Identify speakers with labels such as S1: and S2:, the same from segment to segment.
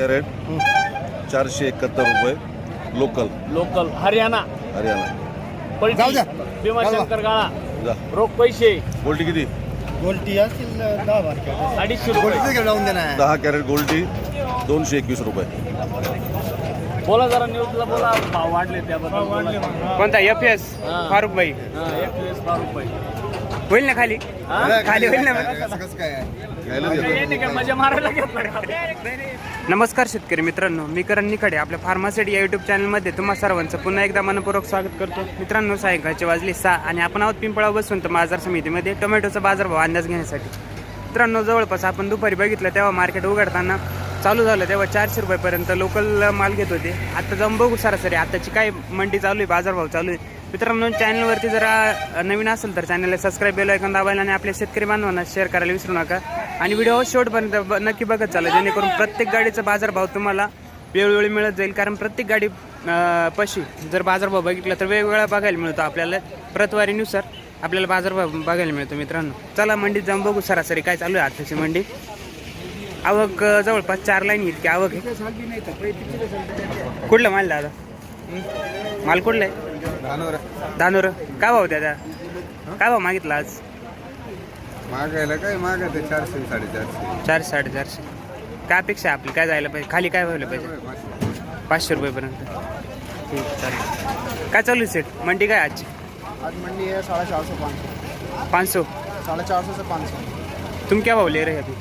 S1: Crate चारशे एकाहत्तर रुपये लोकल.
S2: लोकल हरियाणा.
S1: हरियाणा.
S3: जाऊ द्या.
S2: भीमाशंकर गाळा.
S1: जा.
S2: रोख पैसे.
S1: गोल्टी किती?
S3: गोल्टी असतील दहा बारक्या
S2: अडीचशे रुपये.
S3: लावून
S1: दहा कॅरेट गोल्टी दोनशे एकवीस रुपये.
S2: बोला जरा न्यूजला बोला. भाव वाढले त्याबद्दल बोला.
S4: कोणता एफ एस
S2: हा.
S4: फारुख भाई
S2: हा, एकवीस बारा रुपये
S4: होईल ना खाली? खाली होईल ना
S2: हे?
S4: नमस्कार शेतकरी मित्रांनो मी करण निकडे आपल्या फार्मासिटी या युट्यूब चॅनलमध्ये तुम्हा सर्वांचं पुन्हा एकदा मनपूर्वक स्वागत करतो. मित्रांनो सायंकाळचे वाजले सहा आणि आपण आहोत पिंपळा बसून तर बाजार समितीमध्ये टोमॅटोचा बाजारभाव अंदाज घेण्यासाठी. मित्रांनो जवळपास आपण दुपारी बघितलं तेव्हा मार्केट उघडताना चालू झालं तेव्हा चारशे रुपयापर्यंत लोकल माल घेत होते. आता जाऊन बघू सरासरी आताची काय मंडी चालू आहे बाजारभाव चालू आहे. मित्रांनो चॅनलवरती जरा नवीन असेल तर चॅनलला सबस्क्राईब बेल ऐकून दाबायला आणि आपल्या शेतकरी बांधवांना शेअर करायला विसरू नका. आणि व्हिडिओ शेवटपर्यंत ब- नक्की बघत चाला. जेणेकरून प्रत्येक गाडीचा बाजारभाव तुम्हाला वेळोवेळी मिळत जाईल. कारण प्रत्येक गाडी पशी जर बाजारभाव बघितला तर वेगवेगळा बघायला मिळतो आपल्याला. प्रतवारीनुसार आपल्याला बाजारभाव बघायला मिळतो मित्रांनो. चला मंडीत जाऊन बघू सरासरी काय चालू आहे आताची मंडी. आवक जवळपास चार लाईन इतकी आवक आहे. कुठलं माल दादा? माल कुठलं आहे? दानोर. काय भाव द्या काय भाव मागितला आज?
S3: मागायला काय मागत आहे चारशे साडेचारशे.
S4: चारशे साडेचारशे. काय अपेक्षा आहे आपली? काय जायला पाहिजे? खाली काय व्हायला पाहिजे? पाचशे रुपयेपर्यंत. ठीक चालेल. काय चालू आहे सेट? मंडी काय आजची?
S3: आज मंडी है साढ़े चार सौ पाँच सौ
S4: पाच सौ
S3: साढ़े चार सौ से पाँच सौ
S4: तुम क्या भाव ले रहे अभी?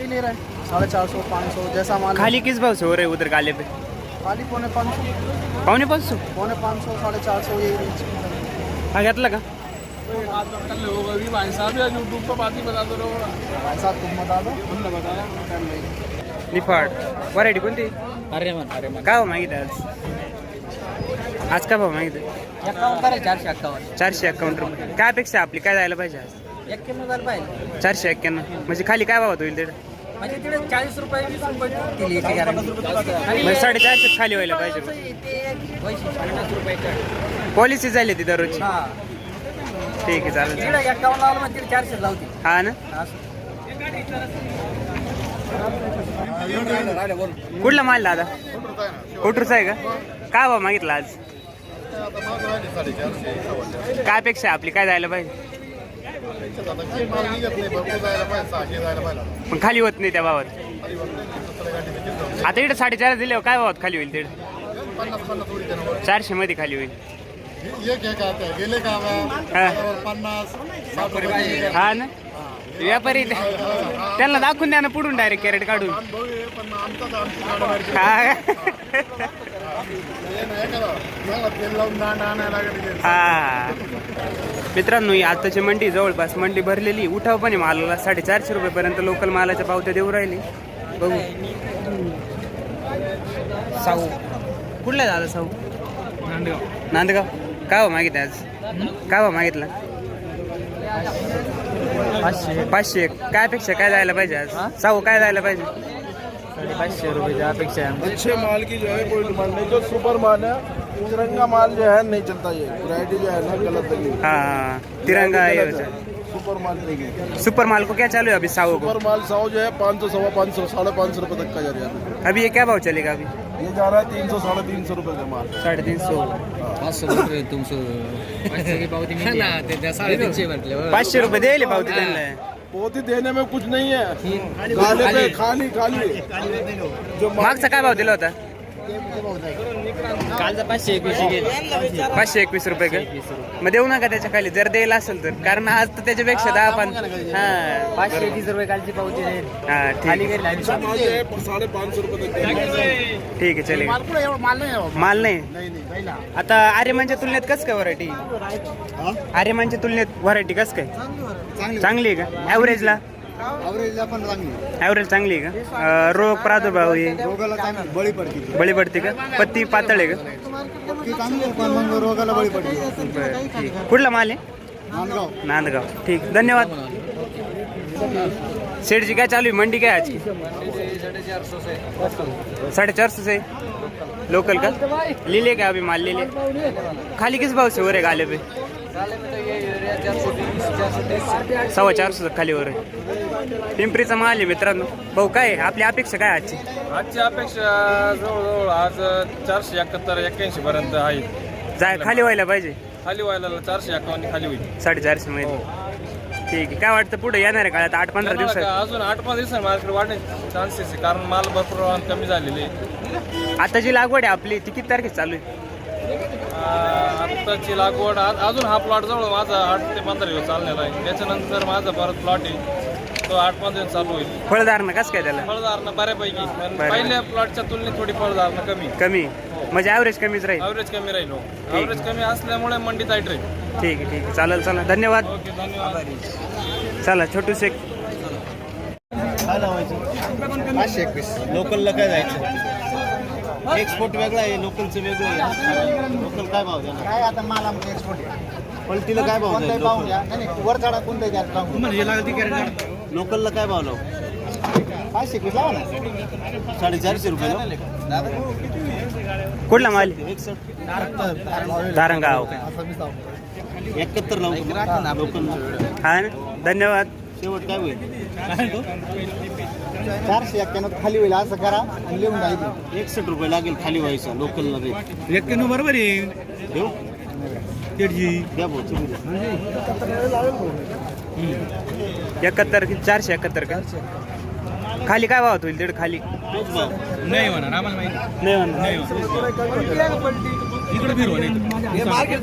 S3: ये ले रहे हैं. साढ़े चार सौ पाँच सौ जैसा माल
S4: खाली किस भाव से हो रहे हैं उधर गाले पे?
S3: खाली पौने पाँच सौ।
S4: पावणे पाच सौ?
S3: पौने पाँच सौ साढ़े चार सौ यही रेंज
S4: हा घेतला का?
S3: भाई साहब तुम बता दो। हमने बताया।
S4: निफाड। व्हरायटी कोणती?
S2: अरे मन अरे मन
S4: काय मागितलं आज? आज काय भाव मागितलं?
S2: चारशे एक्कावन्न
S4: चारशे अकाउंट रुपये. काय अपेक्षा आहे आपली? काय जायला पाहिजे आज?
S2: एक्क्याण्णव झालं पाहिजे.
S4: चारशे एक्क्याण्णव. म्हणजे खाली काय भावात होईल तिकडे
S2: म्हणजे तिकडे चाळीस रुपये वीस रुपये दिली याची गॅरंटी
S4: म्हणजे साडेचारशे खाली व्हायला पाहिजे.
S2: पन्नास रुपये
S4: पॉलिसी झाली ती दररोजची.
S2: हा.
S4: ठीक आहे चालेल
S2: एक्कावन्न लावलं मग तिकडे चारशे लावते
S4: हा ना? कुठला माल दादा? कोटूरचा आहे का? काय भाव मागितला आज? काय अपेक्षा आहे आपली? काय जायला पाहिजे? पण खाली होत नाही त्या भावात? आता इकडे साडेचार दिले काय भावात खाली होईल तिकडे चारशे मध्ये खाली होईल.
S5: गेले का
S4: हा.
S5: पन्नास
S4: हा ना? व्यापारी त्यांना दाखवून द्या ना पुढून डायरेक्ट कॅरेट काढून. हा. हा. मित्रांनो ही आताची मंडी जवळपास मंडी भरलेली उठाव पण मालाला. साडेचारशे रुपयेपर्यंत लोकल मालाच्या पावत्या देऊ राहिली. बघू. साऊ. कुठला दादा साऊ? नांदगाव काय भाव मागितलं आज. काय भाव मागितला.
S2: पाचशे
S4: पाचशे काय अपेक्षा काय जायला पाहिजे आज? साऊ काय जायला पाहिजे?
S2: पाचशे रुपयाच्या अपेक्षा आहे
S5: अच्छे माल की जो है कोई डिमांड नहीं। जो सुपर माल है तिरंगा माल जो है नहीं चलता ये। वैरायटी जो है ना गलत लगी
S4: हाँ हाँ तिरंगा ये होता है।
S5: सुपर माल नहीं
S4: सुपर माल को क्या चालू है अभी साऊ को?
S5: सुपर माल सौ जो है पाँच सौ सवा पाँच सौ साढ़े पाँच सौ रुपये तक का जा रहा है।
S4: अभी ये क्या भाव चलेगा अभी?
S5: ये जा रहा है तीन सौ साढ़े तीन सौ रुपये का माल।
S4: साढ़े तीन सौ। पाचशे रुपये द्यायले पावती त्यांना
S5: पोती देने में कुछ नहीं है। पे खाली। खाली जो
S4: मागचा काय भाव दिला होता?
S2: कालचा पाचशे एकवीस गेले
S4: पाचशे एकवीस रुपये का? मग देऊ नका त्याच्याखाली जर द्यायला असेल तर. कारण आज तर त्याच्यापेक्षा दहा पण हा.
S2: पाचशे एकवीस रुपये कालची पावती
S4: हा ठीक आहे.
S2: गेली.
S5: माल है।
S4: ठीक आहे
S5: नहीं है
S4: माल नाही?
S5: नहीं नहीं पहिला
S4: आता आर्यमानच्या तुलनेत कस काय व्हरायटी आर्यमानच्या तुलनेत व्हरायटी कस काय? चांगली आहे का? ॲव्हरेजला
S3: ॲव्हरेजला पण चांगली.
S4: ॲव्हरेज चांगली आहे का? अं, रोग प्रादुर्भाव हे?
S3: रोगाला चांगली बळी पडते.
S4: बळी पडते का? पत्ती पातळ आहे का?
S3: ती चांगली आहे, पण मग रोगाला बळी पडते.
S4: बरं ठीक कुठला माल आहे?
S3: नांदगाव.
S4: नांदगाव. ठीक. धन्यवाद. सेठजी काय चालू आहे? मंडी काय आज की साढ़े चार सौ से लोकल का ले ले क्या अभी माल ले ले खाली किस भाव से हो रहे गाले पे. सव्वा चारशे खालीवर आहे. पिंपरीचा माल आहे मित्रांनो. भाऊ काय? आपली अपेक्षा काय आजची?
S6: आजची अपेक्षा जवळजवळ आज चारशे एकाहत्तर एक्क्याऐंशी पर्यंत आहे.
S4: जाय खाली व्हायला पाहिजे.
S6: खाली व्हायला चारशे एकावन्न खाली होईल.
S4: साडेचारशे मध्ये. ठीक आहे. काय वाटतं पुढे येणार आहे काळात आठ पंधरा दिवसात?
S6: का? अजून आठ पाच दिवसांनी मार्केट वाढण्याचे चान्सेस आहे कारण माल भरपूर प्रमाणात कमी झालेले आहे.
S4: आता जी लागवड आहे आपली ती किती तारखेत चालू आहे?
S6: आत्ताची लागवड आज अजून हा प्लॉट जवळ माझा आठ ते पंधरा दिवस चाललेला आहे. त्याच्यानंतर माझा परत प्लॉट आहे. तो आठ पंधरा दिवस चालू होईल.
S4: फळधारणा कसं काय त्याला?
S6: फळधारणा बऱ्यापैकी. पण
S4: बरं.
S6: पहिल्या प्लॉटच्या तुलनेत थोडी फळधारणा कमी.
S4: कमी. म्हणजे ॲव्हरेज कमीच राहील.
S6: ॲव्हरेज कमी राहिलो ॲव्हरेज कमी असल्यामुळे मंडी टाईट राहील.
S4: ठीक आहे ठीक आहे. चालेल चला धन्यवाद.
S6: ओके धन्यवाद.
S4: चला छोटू शेख.
S1: लोकलला काय जायचं? एक्सपोर्ट वेगळा आहे लोकलचं वेगळं आहे. लोकल काय भाव देणार?
S7: काय आता माल आमचं एक्सपोर्ट आहे.
S1: पलटीला काय भाव
S7: कोणताही पाहून घ्या. नाही नाही, वर चढा कोणताही घ्या पाहून
S1: लोकलला काय भाव लाव?
S7: पाचशे एकवीस लावा ना
S1: साडेचारशे रुपये लाव?
S4: कुठला माल?
S1: एकसष्ट.
S4: धारणगाव
S1: एकाहत्तर लावतो लोकल
S4: हा ना? धन्यवाद.
S1: शेवट काय होईल?
S7: चारशे एक्क्याण्णव खाली होईल असं करा आणि लिहून द्या
S1: एकसष्ट रुपये लागेल खाली व्हायचं लोकलला रेट
S5: एक्क्याण्णव बरोबर आहे.
S1: देऊ?
S5: तेडजी
S1: द्या भाऊ चलू द्या.
S4: एकाहत्तर की चारशे एकाहत्तर का? खाली काय भाव होईल तिकडे खाली?
S1: तोच भाव.
S5: नाही होणार आम्हाला माहिती
S4: नाही म्हणणार
S5: इकडे फिरवा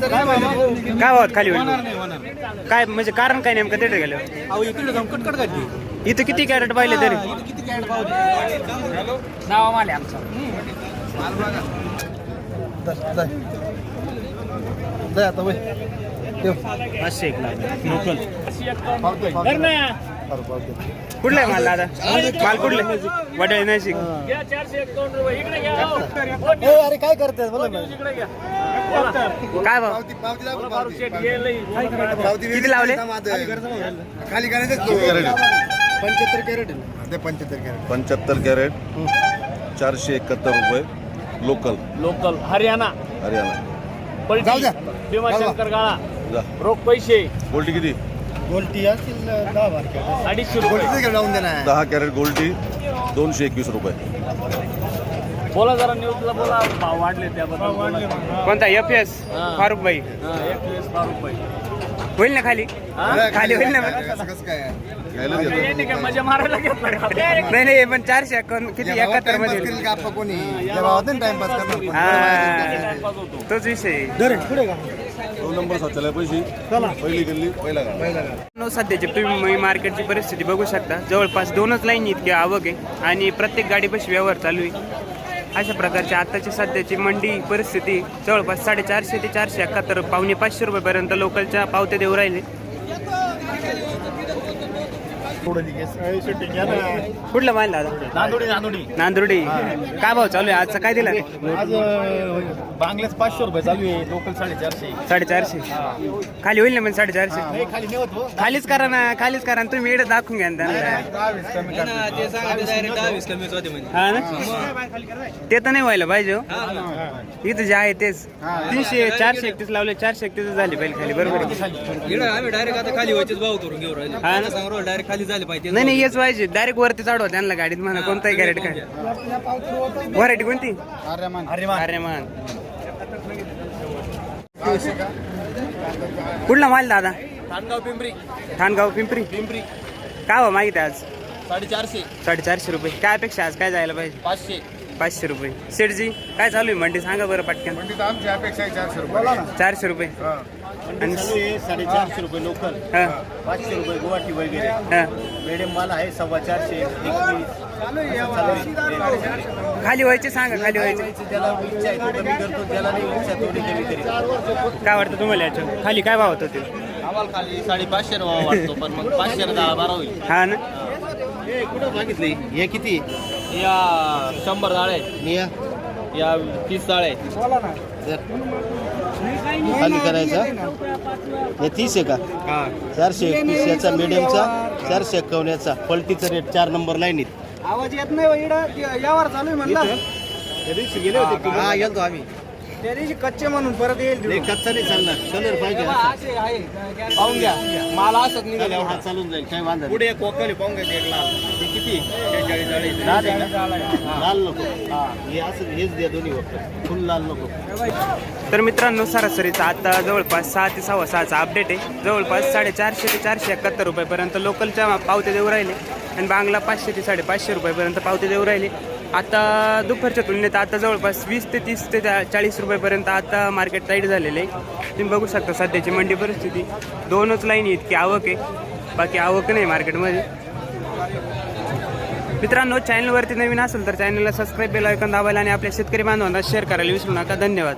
S4: काय भावात खाली होईल? काय म्हणजे कारण काय नेमकं तिथे गेलं
S5: अहो इकडे जाऊन कटकट काढली
S4: इथं किती कॅरेट पाहिले तरी?
S5: किती कॅरेट
S2: नाव माले आमचं
S7: जाय आता वय.
S1: पाचशे एक लाख. लोकल.
S2: धर ना.
S4: कुठलं आहे माल दादा? माल कुठले? वडाळी नाशिक.
S2: घ्या चारशे एकावन्न रुपये. इकडे घ्या. हो.
S7: ए, अरे काय करते बोला ना.
S2: इकडे घ्या. बोला.
S4: काय. किती लावले?
S3: खाली करायचं
S7: पंच्याहत्तर कॅरेट पंच्याहत्तर कॅरेट
S1: पंच्याहत्तर कॅरेट चारशे एकाहत्तर रुपये लोकल.
S2: लोकल. हरियाणा.
S1: हरियाणा.
S2: पलटी
S7: जाऊ द्या.
S2: भीमाशंकर गाळा. रोख पैसे.
S1: गोल्टी किती?
S7: गोल्टी असतील दहा
S2: अडीचशे रुपये.
S1: दहा कॅरेट गोल्टी दोनशे एकवीस रुपये.
S2: बोला जरा न्यूजला बोला. भाव वाढले त्याबद्दल.
S4: कोणता एफ एस
S2: हा.
S4: फारुख भाई
S2: बारा रुपये
S4: होईल ना खाली? खाली होईल ना?
S3: काय?
S2: हे मजा मारायला घेतला का?
S4: नाही नाही पण चारशे एकावन्न किती? एकाहत्तरमध्ये होईल. हा
S2: टाइमपास होतो.
S4: तोच विषय. आहे.
S7: पुढे का?
S1: दोन नंबर साचलाय पैसे. पहिली गल्ली पहिला गाडा.
S4: न सध्याची तुम्ही मार्केटची परिस्थिती बघू शकता. जवळपास दोनच लाईन इतकी आवक आहे. आणि प्रत्येक गाडीपाशी व्यवहार चालू आहे. अशा प्रकारची आत्ताची सध्याची मंडी परिस्थिती जवळपास साडेचारशे ते चारशे एकाहत्तर पावणे पाचशे रुपयेपर्यंत लोकलच्या पावत्या देऊ राहिले. कुठलं माल दादा?
S5: नांदोडी नांदोडी.
S4: नांदुर्डी काय भाव चालू आहे? आजचा काय दिला?
S5: आज पाचशे रुपये चालू आहे. लोकल साडेचारशे.
S4: साडेचारशे. खाली होईल ना पण साडेचारशे?
S5: नाही खाली नेवत हो.
S4: खालीच करा ना खालीच करा. ना तुम्ही इकडे दाखवून घ्या ना. हा ना? ते तर नाही व्हायला पाहिजे हो. इथं जे आहे तेच. तीनशे चारशे एकतीस लावले चारशे एकतीस झाले पहिले खाली. बरोबर आहे.
S6: आम्ही डायरेक्ट आता खाली व्हायचेच भाव करून घेऊ राहिले.
S4: हा ना?
S6: डायरेक्ट खाली झाले पाहिजे
S4: नाही नाही हेच पाहिजे. डायरेक्ट वरती चढवा त्यांना गाडीत म्हणा कोणताही कॅरेट काय व्हरायटी कोणती?
S7: आर्यमान.
S4: कुठला माल दादा?
S2: खानगाव पिंपरी.
S4: ठाणगाव पिंपरी. पिंपरी. काय भाव मागित आज?
S2: साडेचारशे.
S4: साडेचारशे रुपये. काय अपेक्षा आज? काय जायला पाहिजे?
S2: पाचशे.
S4: पाचशे रुपये. सेठजी काय चालू आहे मंडी? सांगा बरं पटकन.
S3: आमची अपेक्षा आहे चारशे रुपये.
S4: चारशे रुपये. आणि
S7: साडेचारशे रुपये लोकल
S4: हा.
S7: पाचशे रुपये गुवाहाटी वगैरे.
S4: हा.
S7: मिडियम माल आहे सव्वा चारशे एकवीस
S4: खाली व्हायचे सांगा खाली व्हायचे.
S7: इच्छा आहे तो कमी करतो ज्याला नाही इच्छा थोडी कमी करेल
S4: काय वाटतं तुम्हाला याच्या खाली काय भाव होतं ते?
S2: आम्हाला खाली साडेपाचशे भाव वाटतो पण मग पाचशे दहा बारा होईल.
S4: हा ना.
S7: कुठं मागितली? हे किती?
S2: या शंभर जाळे
S7: निया
S2: या तीस जाळे
S7: खाली करायचा? हे तीस आहे का? चारशे एकतीस याचा मिडियमचा चारशे एक्कावन्न याचा पलटीचा रेट चार नंबर लाईनीत आवाज येत नाही यावर चालू म्हणला. गेले होते हा गेलतो आम्ही.
S2: त्या दिवशी कच्चे म्हणून परत येईल
S7: नाही कच्चा नाही चालणार. कलर पाहिजे.
S2: पाहून घ्या. मला असंच
S7: चालेल, हा चालून जाईल. काय वांधा नाही.
S2: पुढे एक कोकणी पाहून घ्या एक लाल.
S7: ते किती? लाल आहे का? लाल नको. हे. असं हेच द्या दोन्ही वक्त फुल लाल नको.
S4: तर मित्रांनो सरासरीचा आता जवळपास सहा ते सव्वा सहाचा अपडेट आहे. जवळपास साडेचारशे ते चारशे एकाहत्तर रुपयापर्यंत लोकलच्या पावत्या देऊ राहिले. आणि बांगला पाचशे ते साडेपाचशे रुपयापर्यंत पावते देऊ राहिले. आता दुपारच्या तुलनेत आता जवळपास वीस ते तीस ते चा- चाळीस रुपयापर्यंत आता मार्केट टाईट झालेलं आहे. तुम्ही बघू शकता सध्याची मंडी परिस्थिती. दोनच लाईन इतकी आवक आहे. बाकी आवक नाही मार्केटमध्ये मित्रांनो चॅनलवरती नवीन असेल तर चॅनलला सबस्क्राईब बेल ऐकून दाबायला आणि आपल्या शेतकरी बांधवांना शेअर करायला विसरू नका. धन्यवाद.